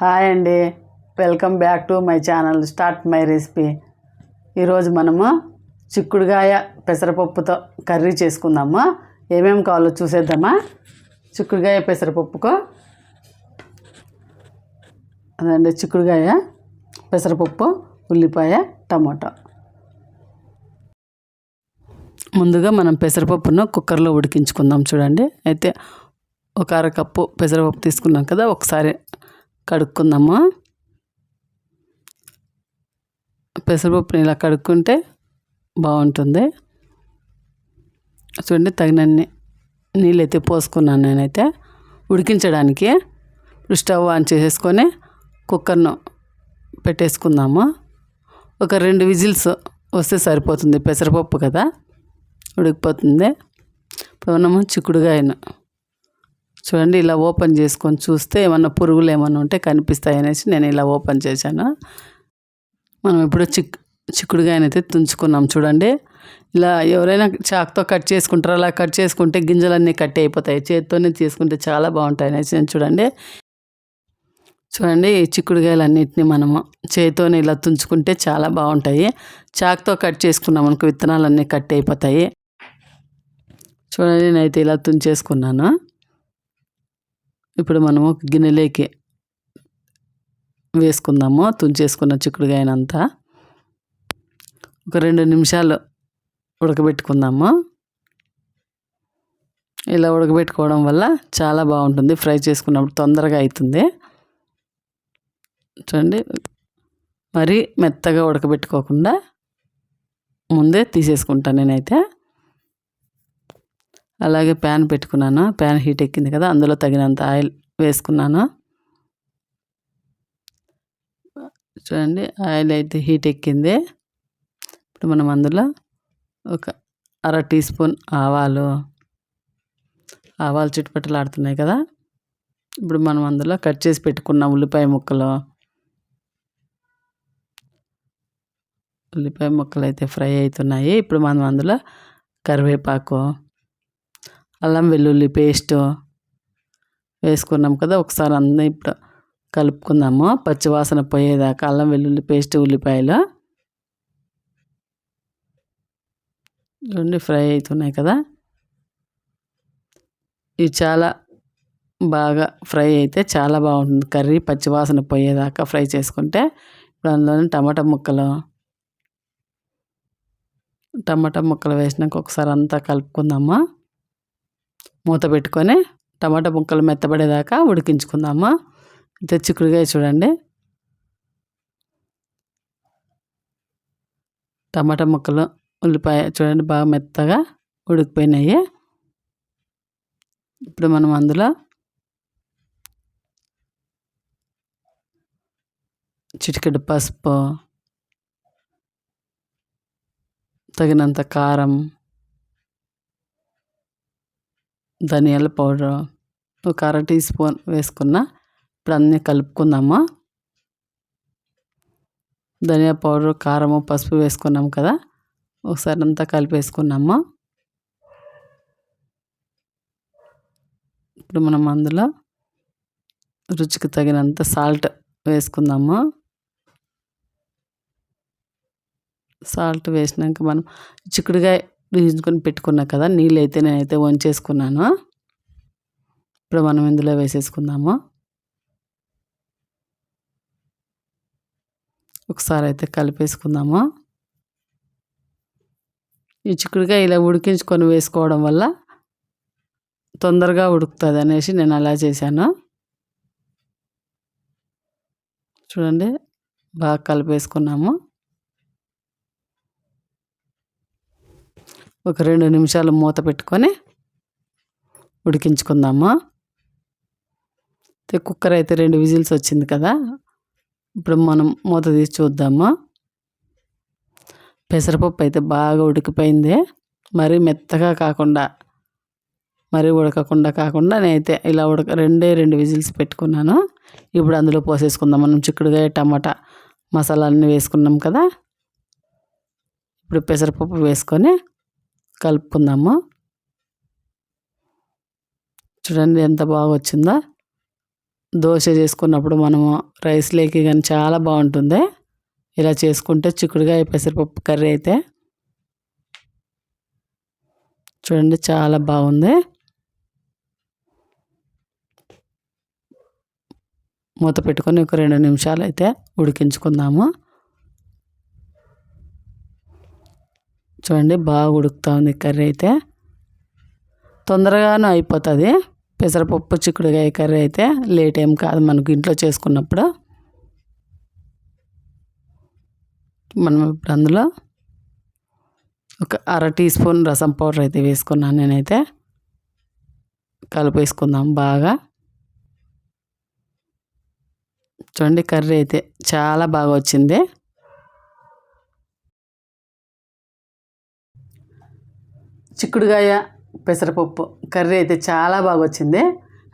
Hi అండి. Welcome back to my channel. Start my recipe. ఈరోజు మనము చిక్కుడుగాయ పెసరపప్పుతో కర్రీ చేసుకుందాము? ఏమేమి కావాలో చూసేద్దామా? చిక్కుడుగాయ పెసరపప్పుకు? అదండి చిక్కుడుగాయ పెసరపప్పు ఉల్లిపాయ టమాటా. ముందుగా మనం పెసరపప్పును కుక్కర్లో ఉడికించుకుందాం చూడండి. అయితే ఒక అరకప్పు పెసరపప్పు తీసుకున్నాం కదా ఒకసారి కడుక్కుందాము? పెసరపప్పుని ఇలా కడుక్కుంటే బాగుంటుంది. చూడండి తగినన్ని నీళ్ళు అయితే పోసుకున్నాను నేనైతే. ఉడికించడానికి ఇప్పుడు స్టవ్ ఆన్ చేసేసుకొని కుక్కర్ను పెట్టేసుకుందాము. ఒక రెండు విజిల్స్ వస్తే సరిపోతుంది. పెసరపప్పు కదా ఉడికిపోతుంది. ఇప్పుడు మనము చిక్కుడుగాయను. చూడండి ఇలా ఓపెన్ చేసుకొని చూస్తే ఏమన్నా పురుగులు ఏమన్నా ఉంటే కనిపిస్తాయి అనేసి నేను ఇలా ఓపెన్ చేశాను. మనం ఇప్పుడు చిక్ చిక్కుడుగాయనైతే తుంచుకున్నాం చూడండి. ఇలా ఎవరైనా చాక్తో కట్ చేసుకుంటారో అలా కట్ చేసుకుంటే గింజలన్నీ కట్ అయిపోతాయి. చేతితోనే తీసుకుంటే చాలా బాగుంటాయి అనేసి నేను చూడండి. చూడండి ఈ చిక్కుడుగాయలన్నింటినీ మనము చేతితోనే ఇలా తుంచుకుంటే చాలా బాగుంటాయి. చాక్తో కట్ చేసుకున్నాం అనుకో విత్తనాలన్నీ కట్ అయిపోతాయి. చూడండి నేనైతే ఇలా తుంచేసుకున్నాను. ఇప్పుడు మనము గిన్నెలోకి వేసుకుందాము తుంచేసుకున్న చిక్కుడుగాయనంతా. ఒక రెండు నిమిషాలు ఉడకబెట్టుకుందాము. ఇలా ఉడకబెట్టుకోవడం వల్ల చాలా బాగుంటుంది. ఫ్రై చేసుకున్నప్పుడు తొందరగా అవుతుంది చూడండి మరీ మెత్తగా ఉడకబెట్టుకోకుండా ముందే తీసేసుకుంటాను నేనైతే. అలాగే ప్యాన్ పెట్టుకున్నాను. ప్యాన్ హీట్ ఎక్కింది కదా అందులో తగినంత ఆయిల్ వేసుకున్నాను. చూడండి ఆయిల్ అయితే హీట్ ఎక్కింది. ఇప్పుడు మనం అందులో ఒక అర టీ స్పూన్ ఆవాలు ఆవాలు చుట్టుపట్టలాడుతున్నాయి కదా. ఇప్పుడు మనం అందులో కట్ చేసి పెట్టుకున్న ఉల్లిపాయ ముక్కలు ఉల్లిపాయ ముక్కలు అయితే ఫ్రై అవుతున్నాయి. ఇప్పుడు మనం అందులో కరివేపాకు అల్లం వెల్లుల్లి పేస్ట్ వేసుకున్నాం కదా ఒకసారి అన్నీ ఇప్పుడు కలుపుకుందాము. పచ్చివాసన పోయేదాకా అల్లం వెల్లుల్లి పేస్ట్ ఉల్లిపాయలు రెండు ఫ్రై అవుతున్నాయి కదా. ఇవి చాలా బాగా ఫ్రై అయితే చాలా బాగుంటుంది. కర్రీ పచ్చివాసన పోయేదాకా ఫ్రై చేసుకుంటే ఇప్పుడు అందులోనే టమాటా ముక్కలు టమాటా ముక్కలు వేసినాక ఒకసారి అంతా కలుపుకుందాము. మూత పెట్టుకొని టమాటా ముక్కలు మెత్తబడేదాకా ఉడికించుకుందాము? అయితే చిక్కుడుగా చూడండి. టమాటా ముక్కలు ఉల్లిపాయ చూడండి బాగా మెత్తగా ఉడికిపోయినాయి. ఇప్పుడు మనం అందులో చిటికెడు పసుపు తగినంత కారం ధనియాల పౌడర్ ఒక అర టీ స్పూన్ వేసుకున్న ఇప్పుడు అన్నీ కలుపుకుందాము? ధనియా పౌడర్ కారము పసుపు వేసుకున్నాం కదా ఒకసారి అంతా కలిపేసుకున్నాము? ఇప్పుడు మనం అందులో రుచికి తగినంత సాల్ట్ వేసుకుందాము? సాల్ట్ వేసినాక మనం చిక్కుడుగా వేయించుకొని పెట్టుకున్నా కదా నీళ్ళు అయితే నేనైతే వంచేసుకున్నాను. ఇప్పుడు మనం ఇందులో వేసేసుకుందాము. ఒకసారి అయితే కలిపేసుకుందాము. ఈ చిక్కుడుకాయ ఇలా ఉడికించుకొని వేసుకోవడం వల్ల తొందరగా ఉడుకుతుంది అనేసి నేను అలా చేశాను. చూడండి బాగా కలిపేసుకున్నాము. ఒక రెండు నిమిషాలు మూత పెట్టుకొని ఉడికించుకుందాము. కుక్కర్ అయితే రెండు విజిల్స్ వచ్చింది కదా ఇప్పుడు మనం మూత తీసి చూద్దాము. పెసరపప్పు అయితే బాగా ఉడికిపోయింది. మరీ మెత్తగా కాకుండా మరీ ఉడకకుండా కాకుండా నేనైతే ఇలా ఉడక రెండే రెండు విజిల్స్ పెట్టుకున్నాను. ఇప్పుడు అందులో పోసేసుకుందాం. మనం చిక్కుడుగా టమాటా మసాలా అన్నీ వేసుకున్నాం కదా ఇప్పుడు పెసరపప్పు వేసుకొని కలుపుకుందాము? చూడండి ఎంత బాగా వచ్చిందో దోశ చేసుకున్నప్పుడు మనము రైస్లోకి కానీ చాలా బాగుంటుంది. ఇలా చేసుకుంటే చిక్కుడుకాయ పెసరపప్పు కర్రీ అయితే. చూడండి చాలా బాగుంది. మూత పెట్టుకొని ఒక రెండు నిమిషాలు అయితే ఉడికించుకుందాము. చూడండి బాగా ఉడుకుతూ ఉంది కర్రీ అయితే. తొందరగానే అయిపోతుంది. పెసరపప్పు చిక్కుడుకాయ కర్రీ అయితే లేట్ ఏం కాదు మనకు ఇంట్లో చేసుకున్నప్పుడు. మనం ఇప్పుడు అందులో ఒక అర టీ స్పూన్ రసం పౌడర్ అయితే వేసుకున్నాను నేనైతే. కలిపేసుకుందాం బాగా. చూడండి కర్రీ అయితే చాలా బాగా వచ్చింది. చిక్కుడుగాయ పెసరపప్పు కర్రీ అయితే చాలా బాగా వచ్చింది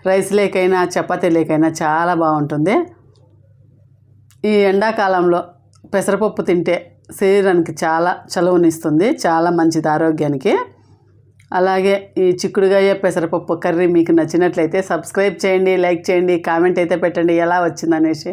రైస్ లేకైనా చపాతీ లేకైనా చాలా బాగుంటుంది. ఈ ఎండాకాలంలో పెసరపప్పు తింటే శరీరానికి చాలా చలువనిస్తుంది చాలా మంచిది ఆరోగ్యానికి. అలాగే ఈ చిక్కుడుగాయ పెసరపప్పు కర్రీ మీకు నచ్చినట్లయితే సబ్స్క్రైబ్ చేయండి లైక్ చేయండి కామెంట్ అయితే పెట్టండి ఎలా వచ్చిందనేసి.